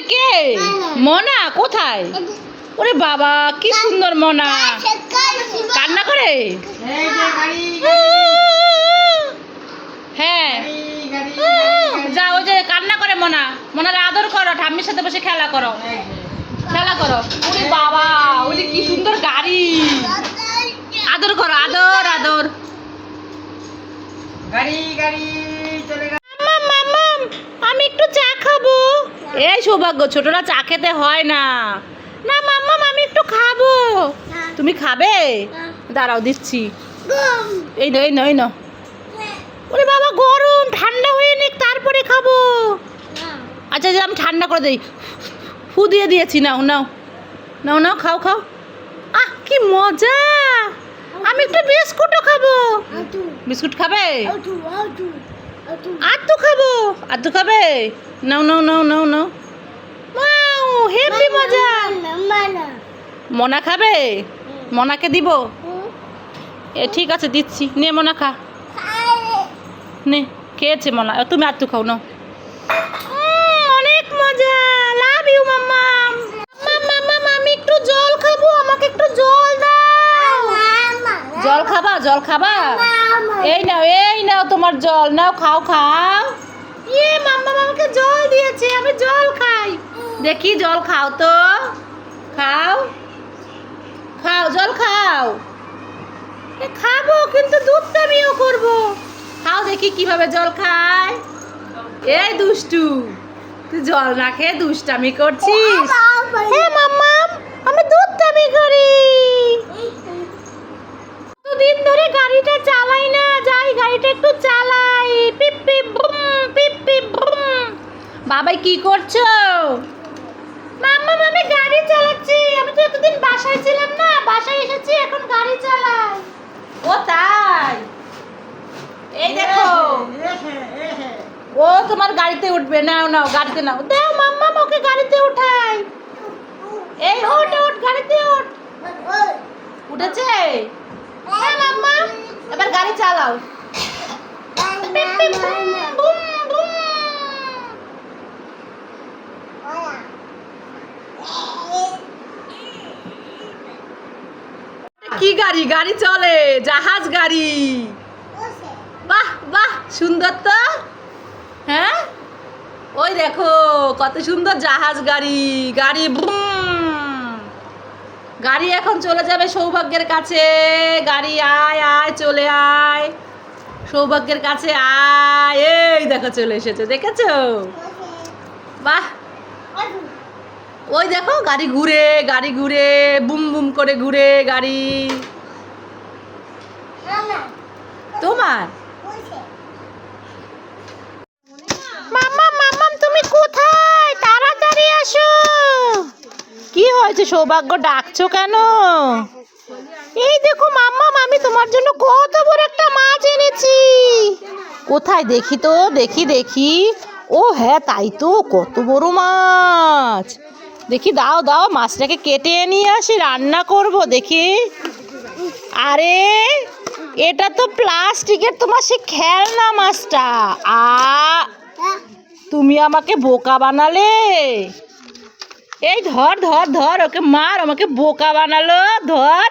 এটা কে? মনা, কোথায়? ওরে বাবা, কি সুন্দর মনা। কান্না করে? হ্যাঁ। যা ওই যে কান্না করে মনা। মনার আদর করো, ঠাম্মির সাথে বসে খেলা করো। খেলা করো। ওরে বাবা ওরে কি সুন্দর গাড়ি। আদর করো, আদর আদর। গাড়ি গাড়ি, চলে গেল মাম্মাম, মাম্মাম, আমি একটু চা খাব এই সৌভাগ্য ছোটরা চা খেতে হয় না। না মাম্মাম আমি একটু খাব। তুমি খাবে? দাঁড়াও দিচ্ছি। এই নো এই নো ওরে বাবা গরম ঠান্ডা হয়ে নিক তারপরে খাব। আচ্ছা যে আমি ঠান্ডা করে দিই। ফু দিয়ে দিয়েছি নাও নাও। নাও নাও খাও খাও। আহ কি মজা! আমি একটু বিস্কুটও খাব। বিস্কুট খাবে? আর তো খাব। আর তো খাবে? নাও নাও নাও নাও নাও। হেভি মজা। মনা খাবে? মনাকে দিব? এ ঠিক আছে দিচ্ছি। নে মনা খা। নে খেয়েছে মনা। তুমি আর তো খাও উম, অনেক মজা। লাভ ইউ মাম্মা। মাম্মা আমি একটু জল খাব। আমাকে একটু জল দাও। জল খাবা? জল খাবা? এই নাও এই নাও তোমার জল। নাও খাও খাও। দেখি, জল খাও তো। খাও। খাও, জল খাও। খাব, কিন্তু দুধ আমিও করব। খাও দেখি কীভাবে জল খায়। এই দুষ্টু, তুই জল না খেয়ে দুষ্টামি করছিস? আমি দুধ দামি করি। দিন ধরে গাড়িটা চালাই না, যাই গাড়িটা একটু চালাই। পিপ পিপ, বুম, পিপ পিপ, বুম। বাবাই কি করছ মাম্মা আমি গাড়ি চালাচ্ছি আমি তো এতদিন বাসায় ছিলাম না বাসায় এসেছি এখন গাড়ি চালাই ও তাই এই দেখো ও তোমার গাড়িতে উঠবে, নাও নাও, গাড়িতে নাও। দাও মাম্মা ওকে গাড়িতে উঠাই। এই ওঠ ওঠ, গাড়িতে ওঠ। উঠেছে? হ্যাঁ মাম্মা, এবার গাড়ি চালাও। কি গাড়ি? গাড়ি চলে, জাহাজ গাড়ি। বাহ বাহ, সুন্দর তো। ওই দেখো, কত সুন্দর জাহাজ গাড়ি গাড়ি গাড়ি এখন চলে যাবে সৌভাগ্যের কাছে। গাড়ি আয় আয়, চলে আয়। সৌভাগ্যের কাছে আয়। এই দেখো চলে এসেছে, দেখেছ? বাহ। ওই দেখো, গাড়ি ঘুরে গাড়ি ঘুরে, বুম বুম করে ঘুরে গাড়ি। তোমার মাম্মা মাম্মাম তুমি কোথায় তাড়াতাড়ি আসো কি হয়েছে সৌভাগ্য ডাকছো কেন? এই দেখো মাম্মাম আমি তোমার জন্য কত বড় একটা মাছ এনেছি। কোথায় দেখি তো? দেখি দেখি। ও হ্যাঁ তাই তো, কত বড় মাছ। দেখি, দাও দাও, মাছটাকে কেটে নিয়ে আসি, রান্না করব, দেখি। আরে, এটা তো প্লাস্টিকের, তোমার সে খেলনা মাছটা। আ, তুমি আমাকে বোকা বানালে? এই ধর ধর ধর ওকে মার আমাকে বোকা বানালো ধর।